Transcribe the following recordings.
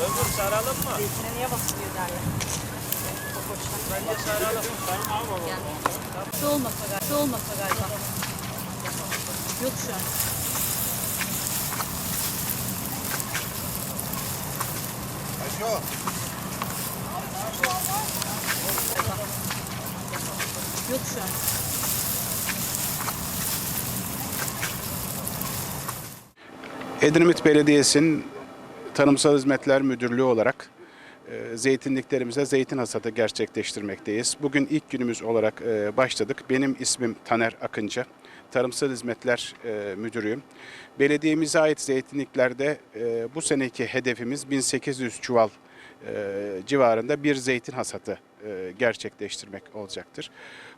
Ömür saralım mı? Zeytine niye basılıyor derler. Bence saralım. Tamam ama. Su olmasa galiba. Su olmasa galiba. Yok şu an. Yok şu an. Edremit Belediyesi'nin Tarımsal Hizmetler Müdürlüğü olarak e, zeytinliklerimize zeytin hasadı gerçekleştirmekteyiz. Bugün ilk günümüz olarak e, başladık. Benim ismim Taner Akıncı. Tarımsal Hizmetler e, Müdürüyüm. Belediyemize ait zeytinliklerde bu seneki hedefimiz 1800 çuval civarında bir zeytin hasatı gerçekleştirmek olacaktır.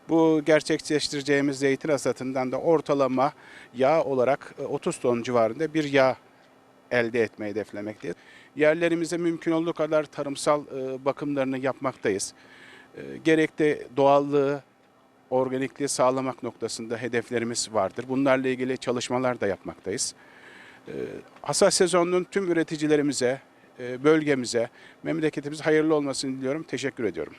Bu gerçekleştireceğimiz zeytin hasatından da ortalama yağ olarak e, 30 ton civarında bir yağ elde etmeyi hedeflemekteyiz. Yerlerimize mümkün olduğu kadar tarımsal e, bakımlarını yapmaktayız. E, Gerek de doğallığı, organikliği sağlamak noktasında hedeflerimiz vardır. Bunlarla ilgili çalışmalar da yapmaktayız. E, Hasat sezonunun tüm üreticilerimize, bölgemize, memleketimize hayırlı olmasını diliyorum. Teşekkür ediyorum.